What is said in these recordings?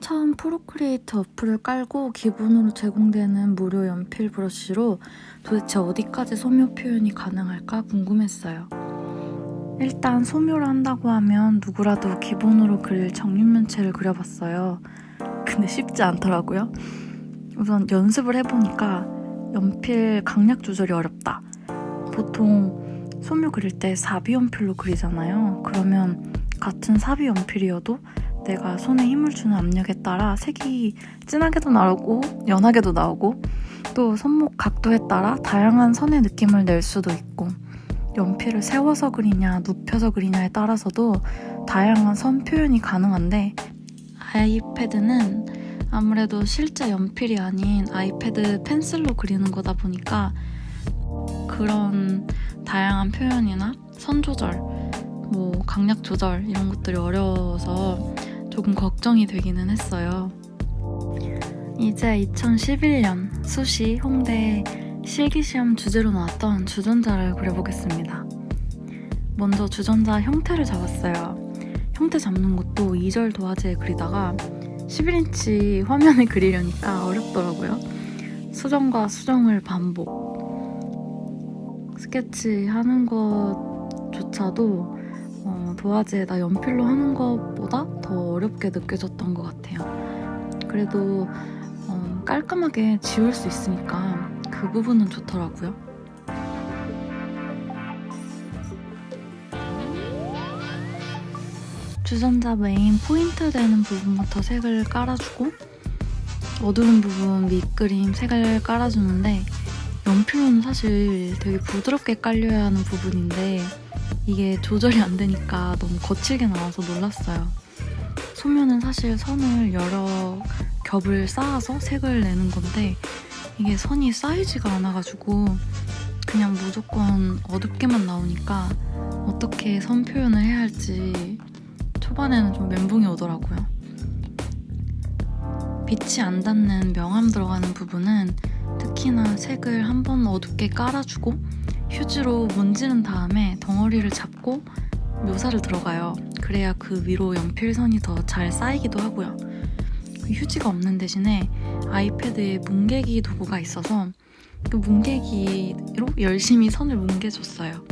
처음 프로크리에이트 어플을 깔고 기본으로 제공되는 무료 연필 브러쉬로 도대체 어디까지 소묘 표현이 가능할까 궁금했어요. 일단 소묘를 한다고 하면 누구라도 기본으로 그릴 정육면체를 그려봤어요. 근데 쉽지 않더라고요. 우선 연습을 해보니까 연필 강약 조절이 어렵다. 보통 소묘 그릴 때 사비 연필로 그리잖아요. 그러면 같은 사비 연필이어도 내가 손에 힘을 주는 압력에 따라 색이 진하게도 나오고 연하게도 나오고 또 손목 각도에 따라 다양한 선의 느낌을 낼 수도 있고 연필을 세워서 그리냐 눕혀서 그리냐에 따라서도 다양한 선 표현이 가능한데 아이패드는 아무래도 실제 연필이 아닌 아이패드 펜슬로 그리는 거다 보니까 그런 다양한 표현이나 선 조절, 뭐 강약 조절 이런 것들이 어려워서 조금 걱정이 되기는 했어요. 이제 2011년 수시 홍대 실기시험 주제로 나왔던 주전자를 그려보겠습니다. 먼저 주전자 형태를 잡았어요. 형태 잡는 것도 2절 도화지에 그리다가 11인치 화면에 그리려니까 어렵더라고요. 수정과 수정을 반복. 스케치 하는 것조차도 어, 도화지에다 연필로 하는 것보다 더 어렵게 느껴졌던 것 같아요. 그래도 어, 깔끔하게 지울 수 있으니까 그 부분은 좋더라고요. 주전자 메인 포인트 되는 부분부터 색을 깔아주고 어두운 부분 밑그림 색을 깔아주는데 연필로는 사실 되게 부드럽게 깔려야 하는 부분인데 이게 조절이 안 되니까 너무 거칠게 나와서 놀랐어요. 소면은 사실 선을 여러 겹을 쌓아서 색을 내는 건데 이게 선이 쌓이지가 않아가지고 그냥 무조건 어둡게만 나오니까 어떻게 선 표현을 해야 할지 초반에는 좀 멘붕이 오더라고요. 빛이 안 닿는 명암 들어가는 부분은 특히나 색을 한 번 어둡게 깔아주고 휴지로 문지른 다음에 덩어리를 잡고 묘사를 들어가요. 그래야 그 위로 연필선이 더 잘 쌓이기도 하고요. 그 휴지가 없는 대신에 아이패드에 뭉개기 도구가 있어서 그 뭉개기로 열심히 선을 뭉개줬어요.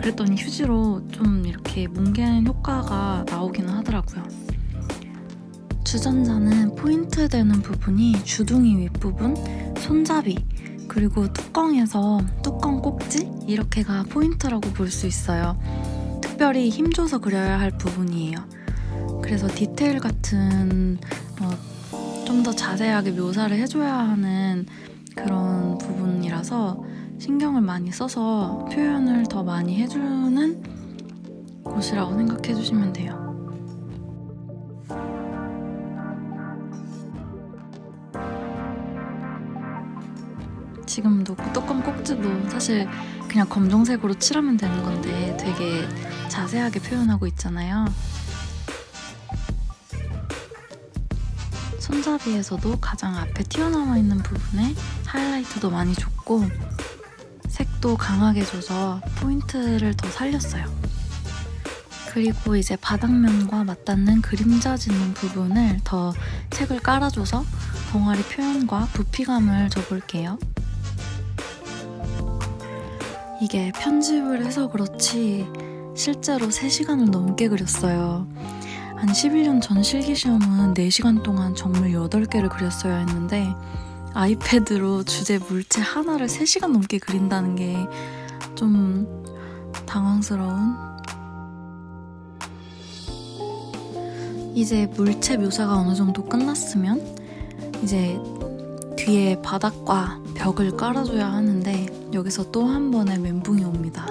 그랬더니 휴지로 좀 이렇게 뭉개는 효과가 나오기는 하더라고요. 주전자는 포인트 되는 부분이 주둥이 윗부분, 손잡이, 그리고 뚜껑에서 뚜껑 꼭지 이렇게가 포인트라고 볼 수 있어요. 특별히 힘줘서 그려야 할 부분이에요. 그래서 디테일 같은 어, 좀더 자세하게 묘사를 해줘야 하는 그런 부분이라서 신경을 많이 써서 표현을 더 많이 해주는 곳이라고 생각해 주시면 돼요. 지금도 그 뚜껑 꼭지도 사실 그냥 검정색으로 칠하면 되는 건데 되게 자세하게 표현하고 있잖아요. 손잡이에서도 가장 앞에 튀어나와 있는 부분에 하이라이트도 많이 줬고 색도 강하게 줘서 포인트를 더 살렸어요. 그리고 이제 바닥면과 맞닿는 그림자 짓는 부분을 더 색을 깔아줘서 덩어리 표현과 부피감을 줘볼게요. 이게 편집을 해서 그렇지 실제로 3시간을 넘게 그렸어요. 한 11년 전 실기시험은 4시간 동안 정말 8개를 그렸어야 했는데 아이패드로 주제 물체 하나를 3시간 넘게 그린다는 게 좀 당황스러운 이제 물체 묘사가 어느 정도 끝났으면 이제 뒤에 바닥과 벽을 깔아줘야 하는데 여기서 또 한 번의 멘붕이 옵니다.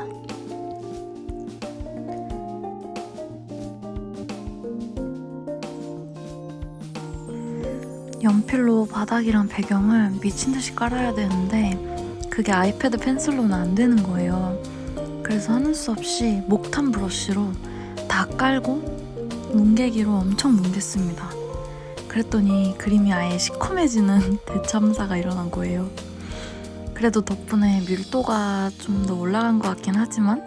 연필로 바닥이랑 배경을 미친 듯이 깔아야 되는데 그게 아이패드 펜슬로는 안 되는 거예요. 그래서 하는 수 없이 목탄 브러쉬로 다 깔고 뭉개기로 엄청 뭉갰습니다. 그랬더니 그림이 아예 시커매지는 대참사가 일어난 거예요. 그래도 덕분에 밀도가 좀 더 올라간 것 같긴 하지만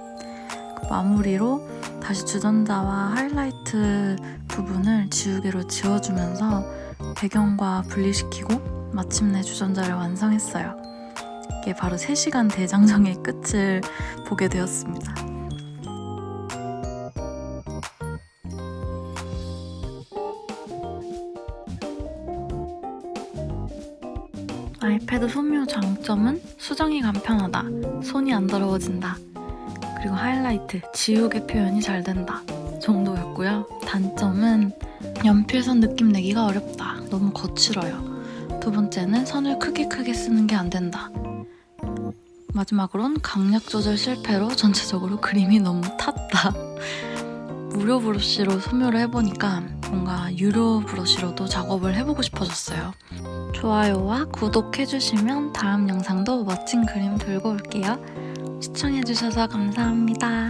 그 마무리로 다시 주전자와 하이라이트 부분을 지우개로 지워주면서 배경과 분리시키고 마침내 주전자를 완성했어요. 이게 바로 3시간 대장정의 끝을 보게 되었습니다. 아이패드 소묘 장점은 수정이 간편하다, 손이 안 더러워진다, 그리고 하이라이트, 지우개 표현이 잘 된다 정도였고요. 단점은 연필선 느낌 내기가 어렵다. 너무 거칠어요. 두 번째는 선을 크게 크게 쓰는 게 안 된다. 마지막으론 강약 조절 실패로 전체적으로 그림이 너무 탔다. 무료 브러쉬로 소묘를 해보니까 뭔가 유료 브러쉬로도 작업을 해보고 싶어졌어요. 좋아요와 구독해주시면 다음 영상도 멋진 그림 들고 올게요. 시청해주셔서 감사합니다.